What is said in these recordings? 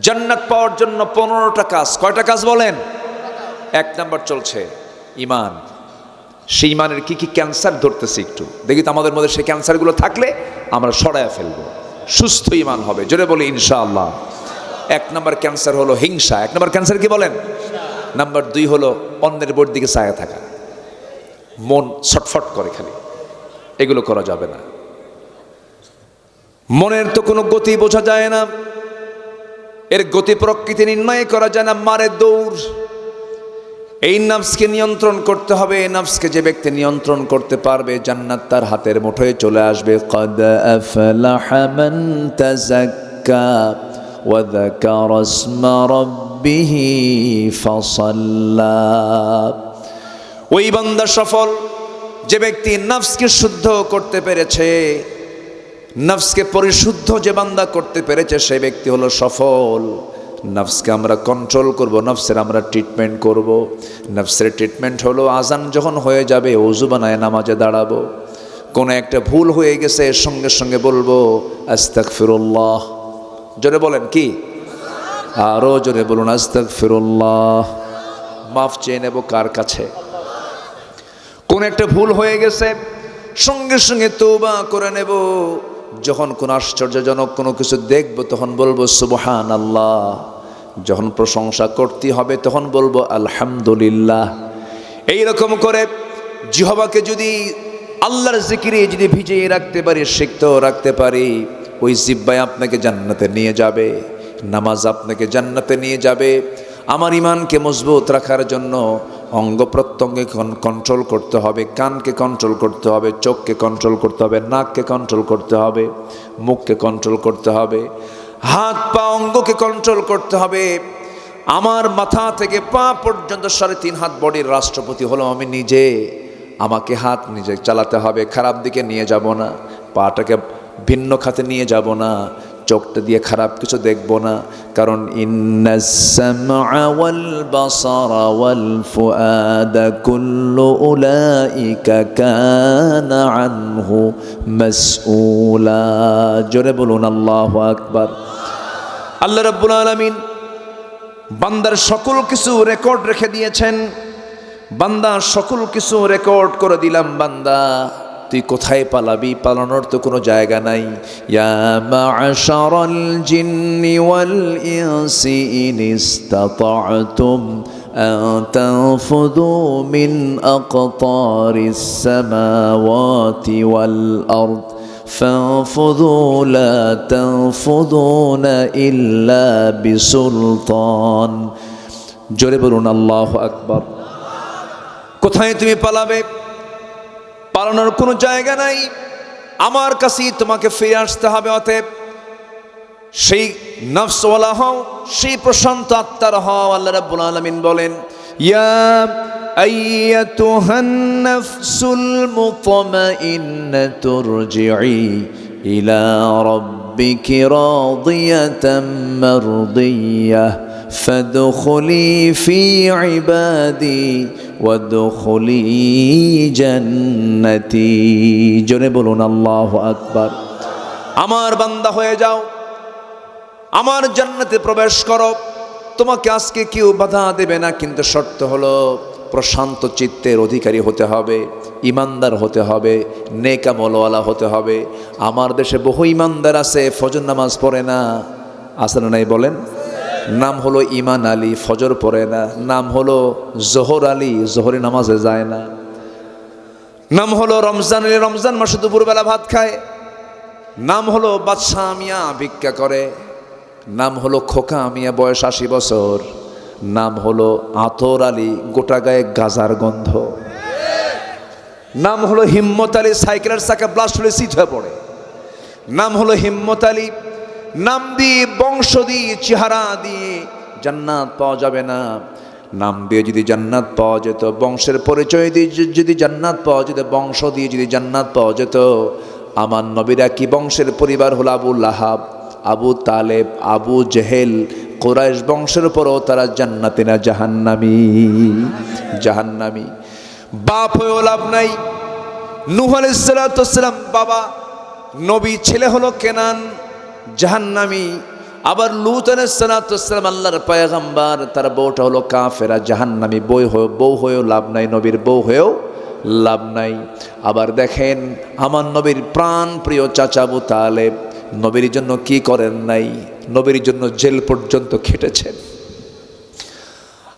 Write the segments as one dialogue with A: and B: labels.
A: জান্নাত পাওয়ার জন্য পনেরোটা কাজ। কয়টা কাজ বলেন? এক নাম্বার চলছে ইমান। সেই ইমানের কি কি ক্যান্সার ধরতেছে একটু। দেখি তো আমাদের মধ্যে সেই ক্যান্সারগুলো থাকলে আমরা সরায়া ফেলব। সুস্থ ইমান হবে, জোরে বলি ইনশাআল্লাহ। এক নাম্বার ক্যান্সার হলো হিংসা। এক নাম্বার ক্যান্সার কি বলেন? নাম্বার দুই হলো অন্যের বোর দিকে ছায়া থাকা। মন ছটফট করে খালি। এগুলো করা যাবে না। মনের তো কোনো গতি বোঝা যায় না। এর গতি প্রকৃতি নির্ণয় করা যায় না মারে দৌড়। এই নফসকে নিয়ন্ত্রণ করতে হবে, এই নফসকে যে ব্যক্তি নিয়ন্ত্রণ করতে পারবে জান্নাত তার হাতের মুঠোয় চলে আসবে। কদ আফলাহা মান তাযাক্কা ওয়া যাকারা ইসমা রাব্বিহি ফাসাল্লা। ওই বান্দা সফল, যে ব্যক্তি নফসকে শুদ্ধ করতে পেরেছে নফসকে পরিশুদ্ধ যে বান্দা করতে পেরেছে, সেই ব্যক্তি হলো সফল। নফসকে আমরা কন্ট্রোল করব, নফসের আমরা ট্রিটমেন্ট করব। নফসের ট্রিটমেন্ট হলো আজান যখন হয়ে যাবে, অজু বানায় নামাজে দাঁড়াবো। কোনো একটা ভুল হয়ে গেছে, এর সঙ্গে সঙ্গে বলব আস্তাক ফিরুল্লাহ জোরে বলেন কি? আরও জোরে বলুন আস্তাক ফিরুল্লাহ মাফ চেয়ে নেব কার কাছে। কোন একটা ভুল হয়ে গেছে, সঙ্গে সঙ্গে তৌবা করে নেব। যখন কোন আশ্চর্যজনক কোনো কিছু দেখব, তখন বলব সুবহান আল্লাহ যখন প্রশংসা করতে হবে, তখন বলব, আলহামদুলিল্লাহ। এই রকম করে জিহবাকে যদি আল্লাহর জিকিরে যদি ভিজিয়ে রাখতে পারি সিক্তও রাখতে পারি, ওই জিব্বায় আপনাকে জান্নাতে নিয়ে যাবে, নামাজ আপনাকে জান্নাতে নিয়ে যাবে। আমার ইমানকে মজবুত রাখার জন্য অঙ্গ প্রত্যঙ্গে কন্ট্রোল করতে হবে, কানকে কন্ট্রোল করতে হবে, চোখকে কন্ট্রোল করতে হবে, নাককে কন্ট্রোল করতে হবে, মুখকে কন্ট্রোল করতে হবে, হাত পা অঙ্গকে কন্ট্রোল করতে হবে। আমার মাথা থেকে পা পর্যন্ত সাড়ে তিন হাত বডির রাষ্ট্রপতি হলো আমি নিজে। আমাকে হাত নিজে চালাতে হবে, খারাপ দিকে নিয়ে যাব না, পাটাকে ভিন্ন খাতে নিয়ে যাব না। চোখটা দিয়ে খারাপ কিছু দেখব না। কারণ জোরে বলুন, আল্লাহ আকবার। আল্লাহ রব্বুল আলমিন বান্দার সকল কিছু রেকর্ড রেখে দিয়েছেন। বান্দা সকল কিছু রেকর্ড করে দিলাম, বান্দা। তুই কোথায় পালাবি পালানোর তো কোনো জায়গা নাই ইয়া মা'শারাল জিন্নি ওয়াল ইনসি ইন ইসতাতা'তুম أن تنفذوا من أقطار السماوات والأرض فانفذوا لا تنفذون إلا بسلطان জোরে বলুন আল্লাহ আকবার কোথায় তুমি পালাবে পালানোর কোনো জায়গা নাই আমার কাছেই তোমাকে ফিরে আসতে হবে অতএব সেই নফসওয়ালা হও সেই প্রশান্ত আত্মার হও আল্লাহ রাব্বুল আলামিন বলেন ইয়া আইয়াতুহান নাফসুল মুতমাইন্নাতু রজিই ইলা রাব্বিকি রাদিয়াতাম মারদিয়াহ فادخلي في عبادي ওয়াদখলি জান্নাতি জোরে বলুন, আল্লাহ আকবার। আমার বান্দা হয়ে যাও। আমার জান্নাতে প্রবেশ করো। তোমাকে আজকে কেউ বাধা দেবে না, কিন্তু শর্ত হলো প্রশান্ত চিত্তের অধিকারী হতে হবে, ইমানদার হতে হবে, নেকামলওয়ালা হতে হবে। আমার দেশে বহু ইমানদার আছে, ফজর নামাজ পড়ে না। আসলে নাই বলেন? নাম হলো ইমান আলী, ফজর পড়ে না। নাম হলো জোহর আলী, জোহরে নামাজে যায় না। নাম হলো রমজান আলী, রমজান মাসে দুপুরবেলা ভাত খায়। নাম হলো বাদশাহ মিয়া ভিক্ষা করে। নাম হলো খোকা মিয়া, বয়স আশি বছর। নাম হলো আতর আলী, গোটা গায়ে গাজার গন্ধ। নাম হলো হিম্মত আলী, সাইকেলের চাকা ব্লাস্ট হলে সিট হয়ে পড়ে। নাম হলো হিম্মত আলী নাম দিয়ে, বংশ দিয়ে, চেহারা দিয়ে জান্নাত পাওয়া যাবে না। নাম দিয়ে যদি জান্নাত পাওয়া যেত, বংশের পরিচয় দিয়ে যদি জান্নাত পাওয়া যেত, বংশ দিয়ে যদি জান্নাত পাওয়া যেত, আমার নবীরা কি বংশের পরিবার হলো আবু লাহাব, আবু তালেব, আবু জেহেল, কোরাইশ বংশের পরও তারা জান্নাতে না, জাহান্নামি জাহান্নামি। বাপ হয়েও লাভ নাই। নুহ আলাইসালাম বাবা, নবী ছেলে হলো কেনান। জাহান্নামি। আবার লুত আলাইসালাম আল্লাহর পায়গাম্বার, তার বউটা হলো কাফেরা, জাহান্নামী বই হয়ে বউ হয়েও লাভ নাই, নবীর বউ হয়েও লাভ নাই। আবার দেখেন, আমার নবীর প্রাণ প্রিয় চাচা আবু তালেব, নবীর জন্য কি করেন নাই? নবীর জন্য জেল পর্যন্ত খেটেছেন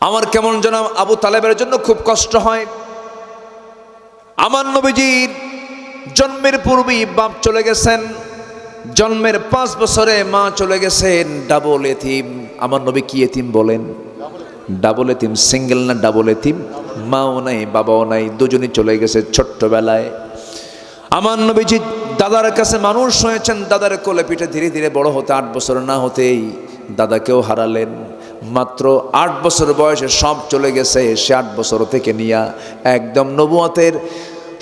A: আমার কেমন যেন আবু তালেবের জন্য খুব কষ্ট হয়। আমার নবীজির জন্মের পূর্বেই বাপ চলে গেছেন। জন্মের পাঁচ বছরে মা চলে গেছেন ডাবল এতিম। আমার নবী কি এতিম বলেন? ডাবল এতিম সিঙ্গেল না ডাবল এতিম? মাও নাই, বাবাও নাই, দুজনই চলে গেছে ছোট্টবেলায়। আমার নবীজি দাদার কাছে মানুষ হয়েছেন, দাদার কোলে পিঠে ধীরে ধীরে বড় হতে, আট বছর না হতেই দাদাকেও হারালেন। মাত্র আট বছর বয়সে সব চলে গেছে, সে আট বছর থেকে নিয়া একদম নবুয়তের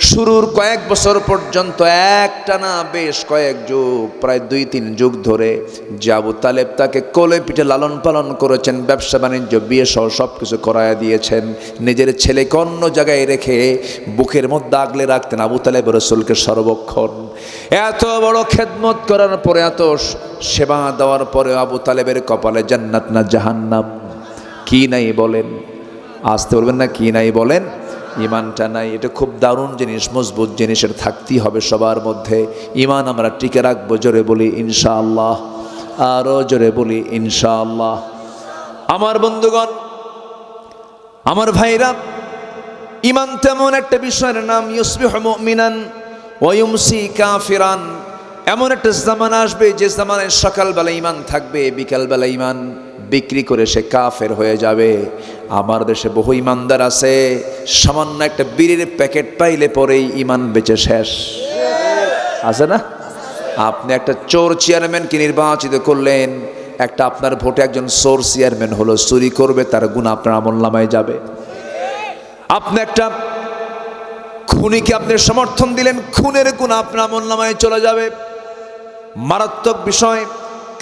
A: শুরুর কয়েক বছর পর্যন্ত একটা না বেশ কয়েক যুগ, প্রায় দুই তিন যুগ ধরে জাবু তালেব তাকে কোলে পিঠে লালন পালন করেছেন, ব্যবসা বাণিজ্য, বিয়ে সহ সব কিছু করায়া দিয়েছেন। নিজের ছেলেকে অন্য জায়গায় রেখে বুকের মধ্যে আগলে রাখতেন আবু তালেব রসুলকে সর্বক্ষণ। এত বড় খেদমত করার পরে, এত সেবা দেওয়ার পরে আবু তালেবের কপালে জান্নাত না জাহান্নাম? কি নাই বলেন? আসতে বলবেন না, কি নাই বলেন? ইমানটা নাই, এটা খুব দারুণ জিনিস, মজবুত জিনিসের থাকতেই হবে সবার মধ্যে। ইমান আমরা টিকে রাখব, জোরে বলি ইনশাআল্লাহ আরও জোরে বলি ইনশাআল্লাহ। আমার বন্ধুগণ, আমার ভাইরা, ইমান তেমন একটা বিষয়ের নাম, ইউসবিহ মুমিনান ওয়ুমসি কাফিরান। এমন একটা জামানা আসবে, যে জামানায় সকালবেলা ইমান থাকবে, বিকালবেলা ইমান। বিক্রি করে সে কাফের হয়ে যাবে। আমার দেশে বহু ইমানদার আছে। সামান্য একটা বিড়ির প্যাকেট পাইলে পরেই ইমান বেচে শেষ। আছে না? আপনি একটা চোর চেয়ারম্যানকে নির্বাচিত করলেন, একটা আপনার ভোটে একজন চোর চেয়ারম্যান হলো, চুরি করবে, তার গুণ আপনার আমল নামায় যাবে। আপনি একটা খুনিকে আপনি সমর্থন দিলেন, খুনের গুণ আপনার আমল নামায় চলে যাবে। মারাত্মক বিষয়।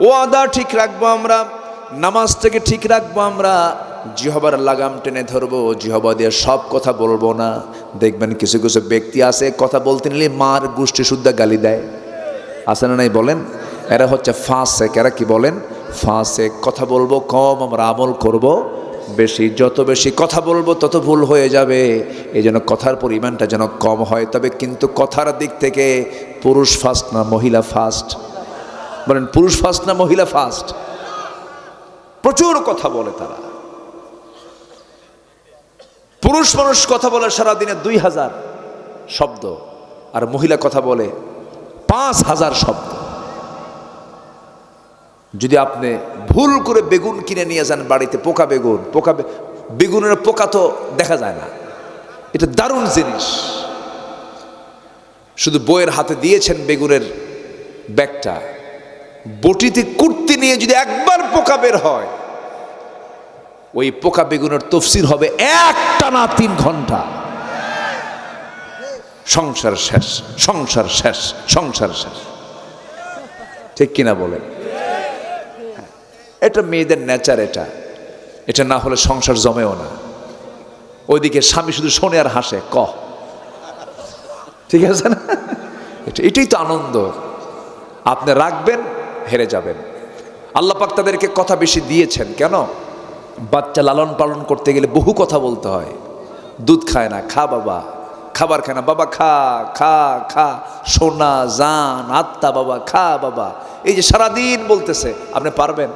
A: ওয়াদা ঠিক রাখব আমরা, নামাজ থেকে ঠিক রাখব আমরা, জিহবার লাগাম টেনে ধরবো, জিহবা দিয়ে সব কথা বলব না। দেখবেন কিছু কিছু ব্যক্তি আছে, কথা বলতে নিলে মার গোষ্ঠী শুদ্ধ গালি দেয়। আছে না নাই বলেন? এরা হচ্ছে ফাঁসেক, এরা কি বলেন? ফাঁসেক, কথা বলব, কম আমরা আমল করব। বেশি, যত বেশি কথা বলব, তত ভুল হয়ে যাবে। এই জন্য কথার পরিমাণটা যেন কম হয়। তবে কিন্তু কথার দিক থেকে পুরুষ ফার্স্ট না, মহিলা ফার্স্ট বলেন, পুরুষ ফার্স্ট না মহিলা ফার্স্ট প্রচুর কথা বলে তারা। পুরুষ মানুষ কথা বলে সারাদিনে দুই হাজার শব্দ, আর মহিলা কথা বলে পাঁচ হাজার শব্দ। যদি আপনি ভুল করে বেগুন কিনে নিয়ে যান বাড়িতে, পোকা বেগুন, পোকা বেগুনের পোকা তো দেখা যায় না। এটা দারুণ জিনিস। শুধু বইয়ের হাতে দিয়েছেন বেগুনের ব্যাগটা। বটিতে কুর্তি নিয়ে যদি একবার পোকা বের হয়, ওই পোকা বেগুনের তফসির হবে একটা না তিন ঘণ্টা। সংসার শেষ সংসার শেষ সংসার শেষ। ঠিক কিনা বলেন? এটা মেয়েদের নেচার এটা। এটা না হলে সংসার জমেও না। ওইদিকে স্বামী শুধু শোনে আর হাসে, ক? ঠিক আছে না? এটা এটাই তো আনন্দ। আপনি রাখবেন হেরে যাবেন। আল্লাহ পাক তাদেরকে কথা বেশি দিয়েছেন, কেন? বাচ্চা লালন পালন করতে গেলে বহু কথা বলতে হয়। দুধ খায় না, খা বাবা, খাবার খায় না, বাবা খা খা খা, সোনা, জান, আত্মা বাবা, খা বাবা। এই যে সারাদিন বলতেছে, আপনি পারবেন?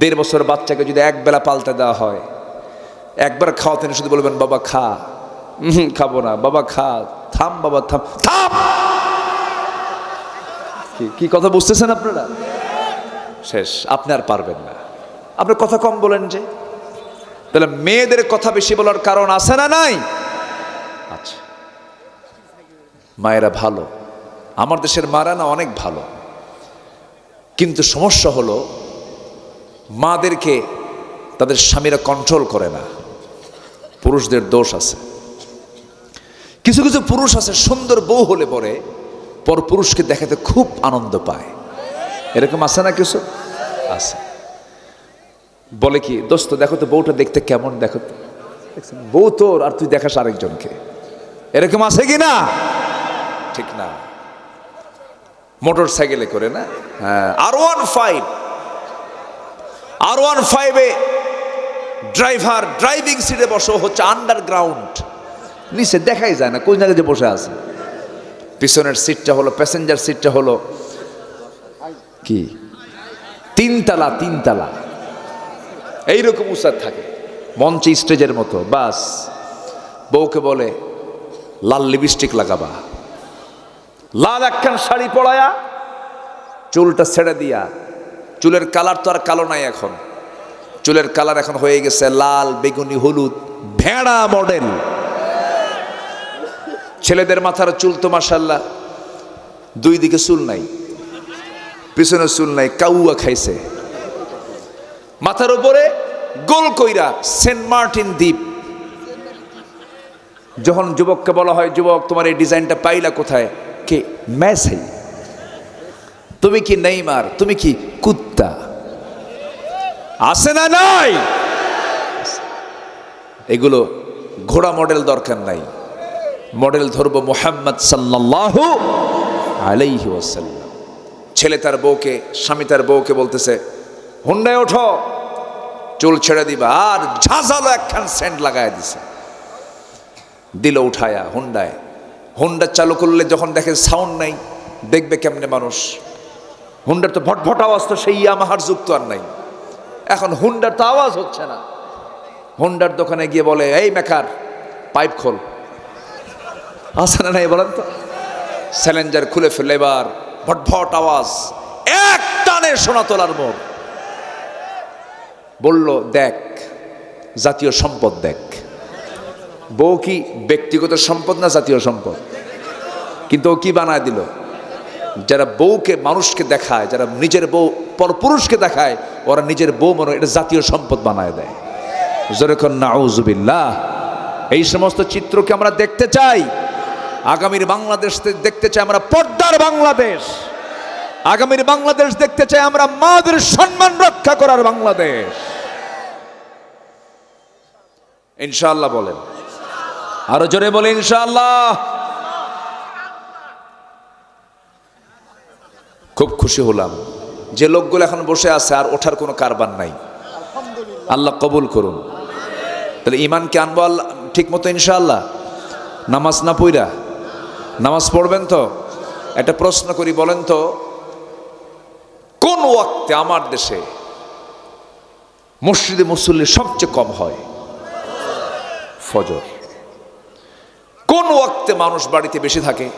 A: দেড় বছর বাচ্চাকে যদি এক বেলা পাল্টে দেওয়া হয়, একবার খাওয়াতে শুধু বলবেন, বাবা খা, খাব না, বাবা খা, থাম বাবা, থাম থাম! কি- কি কথা বুঝতেছেন আপনারা? শেষ, আপনি আর পারবেন না। আপনি কথা কম বলেন যে। তাহলে মেয়েদের কথা বেশি বলার কারণ আছে না নাই? আচ্ছা। মায়েরা ভালো। আমার দেশের মারা না অনেক ভালো। কিন্তু সমস্যা হলো, মাদেরকে তাদের স্বামীরা কন্ট্রোল করে না। পুরুষদের দোষ আছে। কিছু কিছু পুরুষ আছে, সুন্দর বউ হলে পরে পর পুরুষকে দেখাতে খুব আনন্দ পায়। এরকম আছে না কিছু? আছে। বলে কি, দোস্ত, দেখো তো বউটা দেখতে কেমন, দেখো বউ তোর আর তুই দেখাস আরেকজনকে। এরকম আছে কি না? ঠিক না। মোটর সাইকেলে করে না? হ্যাঁ। আর ওয়ান ফাইভ আর ওয়ান ফাইভে ড্রাইভার, ড্রাইভিং সিটে বসো হচ্ছে আন্ডারগ্রাউন্ড নিচে দেখাই যায় না, কোন জায়গায় যে বসে আছে। পিছনের সিটটা হলো প্যাসেঞ্জার সিটটা হলো কি? তিনতলা তিনতলা। এইরকম উৎসাদ থাকে, মঞ্চে স্টেজের মতো, বাস। বউকে বলে, লাল লিপস্টিক লাগাবা। লাল একখান শাড়ি পরায়া, চুলটা ছেড়ে দিয়া, চুলের কালার তো আর কালো নাই এখন। চুলের কালার এখন হয়ে গেছে লাল, বেগুনি, হলুদ, ভেড়া মডেল ছেলেদের মাথার চুল তো মাসাল্লাহ দুই দিকে চুল নাই, পিছনে চুল নাই, কাউয়া খাইছে। মাথার উপরে গোল কইরা সেন্ট মার্টিন দ্বীপ। যখন যুবককে বলা হয়, যুবক, তোমার এই ডিজাইনটা পাইলা কোথায়? কে? ম্যাসে তুমি কি নেইমার? তুমি কি কুত্তা? আছে না নাই? এগুলো ঘোড়া মডেল দরকার নাই। মডেল ধরবো মোহাম্মদ সাল্লাল্লাহু আলাইহি ওয়াসাল্লাম। ছেলে তার বউকে, স্বামী তার বউকে বলতেছে, হুন্ডায় ওঠো, চুল ছেড়ে দিবা, আর ঝাঁঝালো একখান সেন্ট লাগায় দিছে। দিল উঠায়া হুন্ডায়। হুন্ডা চালু করলে যখন দেখে সাউন্ড নাই, দেখবে কেমনে মানুষ। হুন্ডার তো ভটভট আওয়াজ তো সেই ইয়ামাহার যুক্ত আর নাই। এখন হুন্ডার তো আওয়াজ হচ্ছে না। হুন্ডার দোকানে গিয়ে বলে, এই মেকার, পাইপ খোল। আছে না নাই বলেন তো। স্যালেঞ্জার খুলে ফেলে এবার। ভটভট আওয়াজ। এক টানে সোনা তোলার মোড়। বলল, দেখ, জাতীয় সম্পদ দেখ। বউ কি ব্যক্তিগত সম্পদ না জাতীয় সম্পদ? কিন্তু ও কি বানায় দিল? যারা বউকে মানুষকে দেখায়, যারা নিজের বউ, পরপুরুষকে দেখায়, ওরা নিজের বউ মনে এটা জাতীয় সম্পদ বানায় দেয়। যেরকম নাউজুবিল্লাহ। এই সমস্ত চিত্রকে আমরা দেখতে চাই। আগামীর বাংলাদেশ দেখতে চাই আমরা পর্দার বাংলাদেশ। আগামীর বাংলাদেশ দেখতে চাই আমরা মাদের সম্মান রক্ষা করার বাংলাদেশ। ইনশাআল্লাহ বলেন। আরও জোরে বলে ইনশাআল্লাহ। খুব খুশি হলাম। যে লোকগুলো এখন বসে আছে আর ওঠার কোনো কারবার নাই। আল্লাহ কবুল করুন। তাহলে ইমানকে আনব আল্লাহ ঠিক মতো ইনশাআল্লাহ। নামাজ না পইরা নামাজ পড়বেন তো? একটা প্রশ্ন করি, বলেন তো, কোন ওয়াক্তে আমার দেশে মসজিদে মুসল্লি সবচেয়ে কম হয়? ফজর। কোন ওয়াক্তে মানুষ বাড়িতে বেশি থাকে?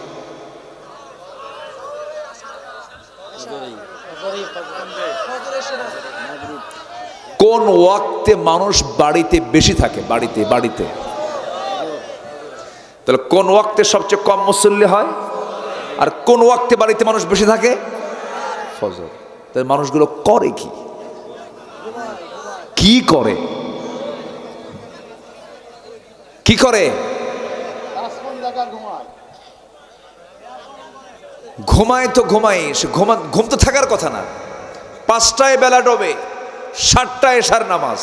A: কোন ওয়াক্তে মানুষ বাড়িতে বেশি থাকে? বাড়িতে বাড়িতে। তাহলে কোন ওয়াক্তে সবচেয়ে কম মুসল্লি হয়? আর কোন ওয়াক্তে বাড়িতে মানুষ বেশি থাকে? ফজর। তাহলে মানুষগুলো করে কি? কি করে? কি করে? ঘুমায় তো ঘুমাই সে ঘুমা ঘুম তো থাকার কথা না। পাঁচটায় বেলা ডোবে, সাতটায় এসার নামাজ।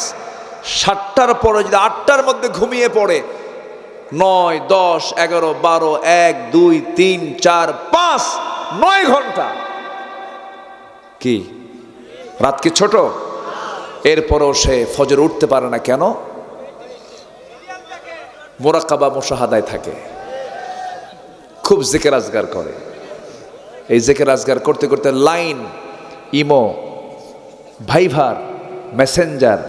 A: সাতটার পরে যদি আটটার মধ্যে ঘুমিয়ে পড়ে নয়, দশ, এগারো, বারো, এক, দুই, তিন, চার, পাঁচ, নয় ঘণ্টা। কি? রাত কি ছোট? এরপরও সে ফজর উঠতে পারে না কেন? মোরাকাবা মোশাহাদায় থাকে। খুব জেকে রাজগার করে। এই জেকে রাজগার করতে করতে লাইন, ইমো, ভাইভার, মেসেঞ্জার